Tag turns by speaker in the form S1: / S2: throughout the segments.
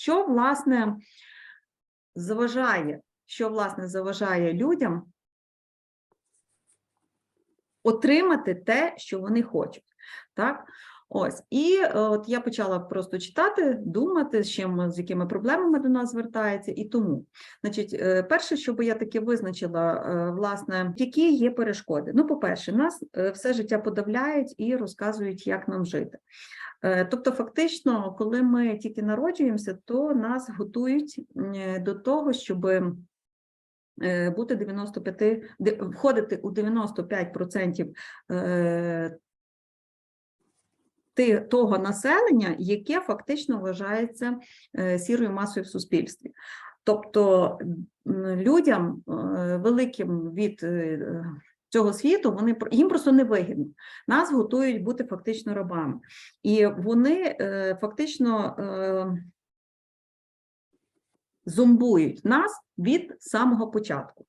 S1: що власне заважає, що власне заважає людям отримати те, що вони хочуть. Так? Ось, і е, от я почала просто читати, думати, з чим з якими проблемами до нас звертається, і тому, значить, е, перше, що би я таки визначила, е, власне, які є перешкоди. Ну, по-перше, нас все життя подавляють і розказують, як нам жити. Тобто, фактично, коли ми тільки народжуємося, то нас готують до того, щоб бути 95, входити у 95% е, ти- того населення, яке фактично вважається е, сірою масою в суспільстві. Тобто людям е, великим від е, цього світу вони їм просто не вигідно. Нас готують бути фактично рабами, і вони фактично зомбують нас від самого початку.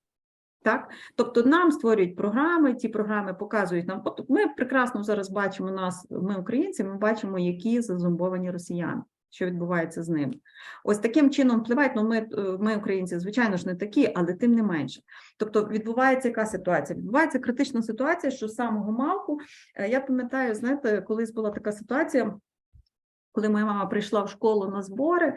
S1: Так, тобто нам створюють програми, ті програми показують нам. От ми прекрасно зараз бачимо нас, ми українці, ми бачимо, які зазомбовані росіяни, що відбувається з ними. Ось таким чином впливають. Ну, ми, е, ми, українці, звичайно ж, не такі, але тим не менше. Тобто відбувається яка ситуація? Відбувається критична ситуація, що з самого малку, е, я пам'ятаю, знаєте, колись була така ситуація, коли моя мама прийшла в школу на збори,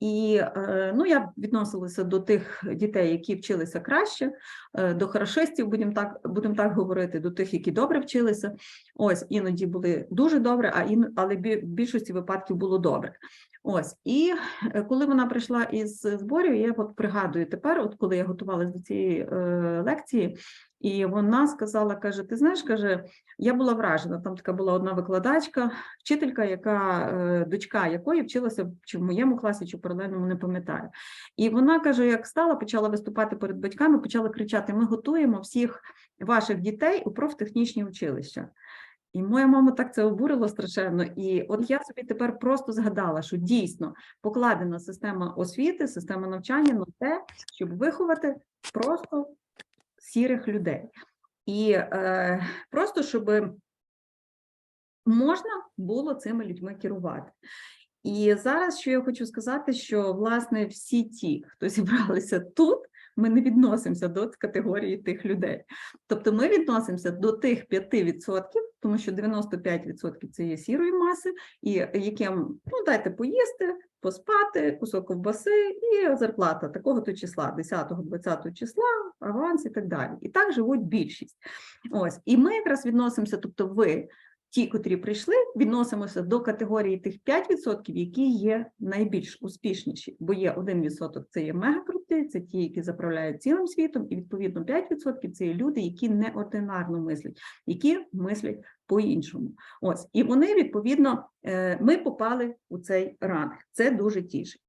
S1: і е, ну, я відносилася до тих дітей, які вчилися краще, е, до хорошистів, будемо так, будемо так говорити, до тих, які добре вчилися. Ось іноді були дуже добре, а ін, але в більшості випадків було добре. Ось, і е, коли вона прийшла із зборів, я от пригадую тепер, от коли я готувалася до цієї е, лекції, і вона сказала: каже: Ти знаєш, каже, я була вражена. Там така була одна викладачка, вчителька, яка е, дочка якої вчилася чи в моєму класі, чи в паралельному, не пам'ятаю. І вона каже: як стала, почала виступати перед батьками, почала кричати: Ми готуємо всіх ваших дітей у профтехнічні училища. І моя мама так це обурило страшенно. І от я собі тепер просто згадала, що дійсно покладена система освіти, система навчання на те, щоб виховати просто сірих людей. І е, просто щоб можна було цими людьми керувати. І зараз що я хочу сказати, що власне всі ті, хто зібралися тут, ми не відносимося до категорії тих людей. Тобто ми відносимося до тих 5%, тому що 95% це є сірої маси, і яким ну дайте поїсти, поспати, кусок ковбаси і зарплата такого то числа, 10-20 числа, аванс і так далі. І так живуть більшість. Ось, і ми якраз відносимося, тобто ви. Ті, котрі прийшли, відносимося до категорії тих 5%, які є найбільш успішніші, бо є 1% це є мегакрути, це ті, які заправляють цілим світом, і відповідно 5% це є люди, які неординарно мислять, які мислять по-іншому. Ось, і вони відповідно, е, ми попали у цей ранг. Це дуже тішить.